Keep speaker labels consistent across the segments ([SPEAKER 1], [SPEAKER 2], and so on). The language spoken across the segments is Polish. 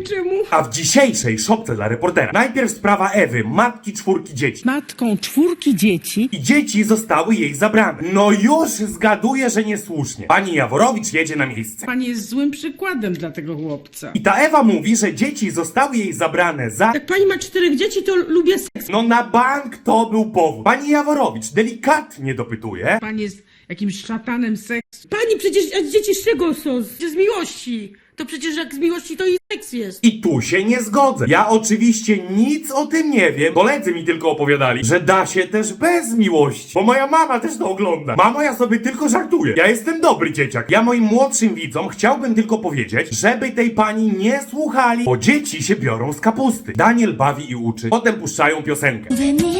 [SPEAKER 1] wiem czemu.
[SPEAKER 2] A w dzisiejszej szopce dla reportera najpierw sprawa Ewy, matki czwórki dzieci.
[SPEAKER 1] Matką czwórki dzieci.
[SPEAKER 2] I dzieci zostały jej zabrane. No już zgaduję, że niesłusznie. Pani Jaworowicz jedzie na miejsce.
[SPEAKER 1] Pani jest złym przykładem dla tego chłopca.
[SPEAKER 2] I ta Ewa mówi, że dzieci zostały jej zabrane za...
[SPEAKER 1] Jak pani ma czterech dzieci, to lubię seks.
[SPEAKER 2] No na bank to był powód. Pani Jaworowicz delikatnie dopytuje.
[SPEAKER 1] Pani jest jakimś szatanem seksu. Pani przecież, a dzieci z czego są? Z miłości. To przecież jak z miłości to i seks jest.
[SPEAKER 2] I tu się nie zgodzę. Ja oczywiście nic o tym nie wiem. Koledzy mi tylko opowiadali, że da się też bez miłości. Bo moja mama też to ogląda. Mamo, ja sobie tylko żartuję. Ja jestem dobry dzieciak. Ja moim młodszym widzom chciałbym tylko powiedzieć, żeby tej pani nie słuchali, bo dzieci się biorą z kapusty. Daniel bawi i uczy. Potem puszczają piosenkę.
[SPEAKER 3] We mnie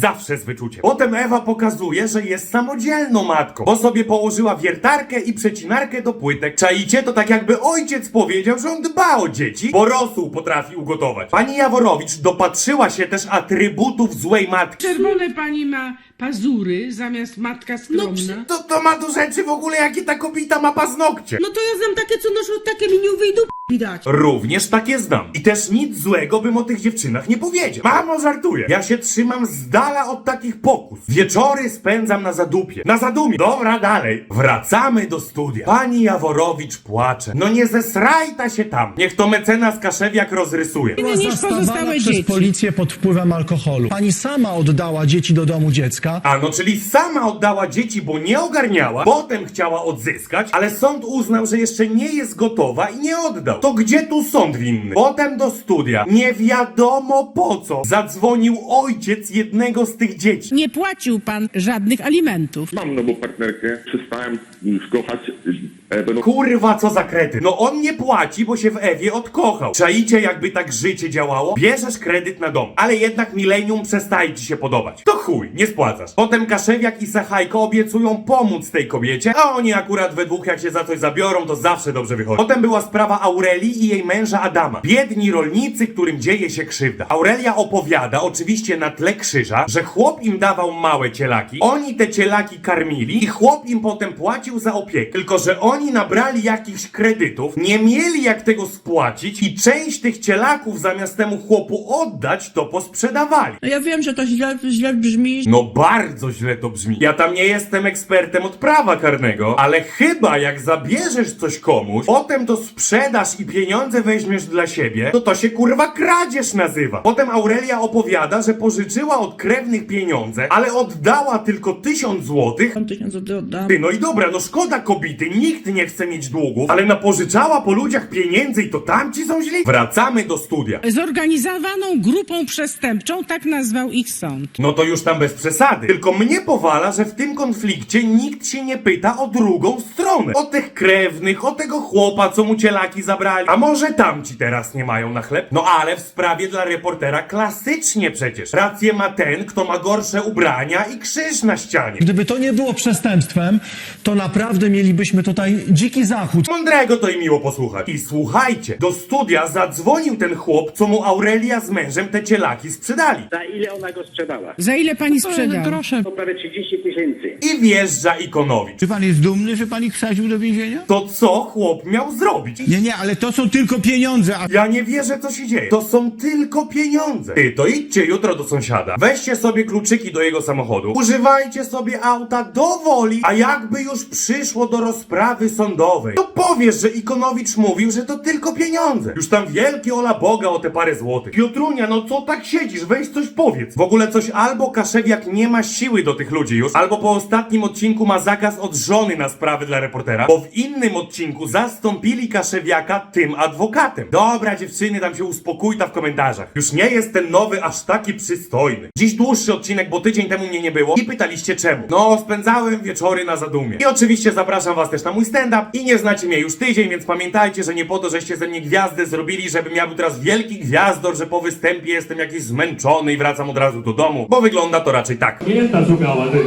[SPEAKER 2] Zawsze z wyczuciem. Potem Ewa pokazuje, że jest samodzielną matką, bo sobie położyła wiertarkę i przecinarkę do płytek. Czaicie? To tak jakby ojciec powiedział, że on dba o dzieci, bo rosół potrafi ugotować. Pani Jaworowicz dopatrzyła się też atrybutów złej matki.
[SPEAKER 1] Czerwone pani ma pazury zamiast matka skromna.
[SPEAKER 2] To, to ma do rzeczy w ogóle, jakie ta kobieta ma paznokcie.
[SPEAKER 1] No to ja znam takie, co noszą takie miniuwy i dupy widać.
[SPEAKER 2] Również takie znam. I też nic złego bym o tych dziewczynach nie powiedział. Mamo, żartuję. Ja się trzymam z dala od takich pokus. Wieczory spędzam na zadupie. Na zadumie. Dobra, dalej. Wracamy do studia. Pani Jaworowicz płacze. No nie zesrajta się tam. Niech to mecenas Kaszewiak rozrysuje.
[SPEAKER 1] Inny niż
[SPEAKER 4] zastawana
[SPEAKER 1] pozostałe
[SPEAKER 4] przez
[SPEAKER 1] dzieci.
[SPEAKER 4] policję pod wpływem alkoholu. Pani sama oddała dzieci do domu dziecka.
[SPEAKER 2] A no, czyli sama oddała dzieci, bo nie ogarniała, potem chciała odzyskać, ale sąd uznał, że jeszcze nie jest gotowa i nie oddał. To gdzie tu sąd winny? Potem do studia. Nie wiadomo po co. Zadzwonił ojciec jednego z tych dzieci.
[SPEAKER 1] Nie płacił pan żadnych alimentów.
[SPEAKER 5] Mam nową partnerkę, przestałem już kochać No,
[SPEAKER 2] Kurwa, co za krety. No on nie płaci, bo się w Ewie odkochał. Czaicie, jakby tak życie działało? Bierzesz kredyt na dom, ale jednak milenium przestaje ci się podobać. To chuj, nie spłacasz. Potem Kaszewiak i Sachajko obiecują pomóc tej kobiecie, a oni akurat we dwóch jak się za coś zabiorą, to zawsze dobrze wychodzi. Potem była sprawa Aurelii i jej męża Adama. Biedni rolnicy, którym dzieje się krzywda. Aurelia opowiada, oczywiście na tle krzyża, że chłop im dawał małe cielaki, oni te cielaki karmili i chłop im potem płacił za opiekę. Tylko, że oni nabrali jakichś kredytów, nie mieli jak tego spłacić i część tych cielaków zamiast temu chłopu oddać, to posprzedawali.
[SPEAKER 6] No ja wiem, że to źle, źle brzmi.
[SPEAKER 2] No bardzo źle to brzmi. Ja tam nie jestem ekspertem od prawa karnego, ale chyba jak zabierzesz coś komuś, potem to sprzedasz i pieniądze weźmiesz dla siebie, to to się kurwa kradzież nazywa. Potem Aurelia opowiada, że pożyczyła od krewnych pieniądze, ale oddała tylko tysiąc złotych.
[SPEAKER 6] Tam tysiąc oddam.
[SPEAKER 2] Ty, no i dobra, no szkoda kobiety, nikt nie chce mieć długów, ale napożyczała po ludziach pieniędzy i to tamci są źli? Wracamy do studia.
[SPEAKER 1] Zorganizowaną grupą przestępczą, tak nazwał ich sąd.
[SPEAKER 2] No to już tam bez przesady. Tylko mnie powala, że w tym konflikcie nikt się nie pyta o drugą stronę. O tych krewnych, o tego chłopa, co mu cielaki zabrali. A może tamci teraz nie mają na chleb? No ale w sprawie dla reportera klasycznie przecież. Rację ma ten, kto ma gorsze ubrania i krzyż na ścianie.
[SPEAKER 4] Gdyby to nie było przestępstwem, to naprawdę mielibyśmy tutaj dziki zachód.
[SPEAKER 2] Mądrego to i miło posłuchać. I słuchajcie, do studia zadzwonił ten chłop, co mu Aurelia z mężem te cielaki sprzedali.
[SPEAKER 7] Za ile ona go sprzedała?
[SPEAKER 1] Za ile pani sprzedała?
[SPEAKER 6] Proszę.
[SPEAKER 7] To prawie 30 tysięcy.
[SPEAKER 2] I wjeżdża Ikonowicz.
[SPEAKER 8] Czy pan jest dumny, że pan ich wsadził do więzienia?
[SPEAKER 2] To co chłop miał zrobić?
[SPEAKER 8] Nie, nie, ale to są tylko pieniądze, a
[SPEAKER 2] Ja nie wierzę, co się dzieje. To są tylko pieniądze. Ty, to idźcie jutro do sąsiada. Weźcie sobie kluczyki do jego samochodu. Używajcie sobie auta do woli, a jakby już przyszło do rozprawy sądowej, to powiesz, że Ikonowicz mówił, że to tylko pieniądze. Już tam wielkie ola Boga o te parę złotych. Piotrunia, no co tak siedzisz? Weź coś powiedz. W ogóle coś albo Kaszewiak nie ma siły do tych ludzi już, albo po ostatnim odcinku ma zakaz od żony na sprawy dla reportera, bo w innym odcinku zastąpili Kaszewiaka tym adwokatem. Dobra dziewczyny, tam się uspokójta w komentarzach. Już nie jest ten nowy aż taki przystojny. Dziś dłuższy odcinek, bo tydzień temu mnie nie było i pytaliście czemu. No, spędzałem wieczory na zadumie. I oczywiście zapraszam was też na mój stand-up i nie znacie mnie już tydzień, więc pamiętajcie, że nie po to, żeście ze mnie gwiazdę zrobili, żebym był teraz wielki gwiazdor, że po występie jestem jakiś zmęczony i wracam od razu do domu, bo wygląda to raczej tak.
[SPEAKER 9] Mięta szukała, ty.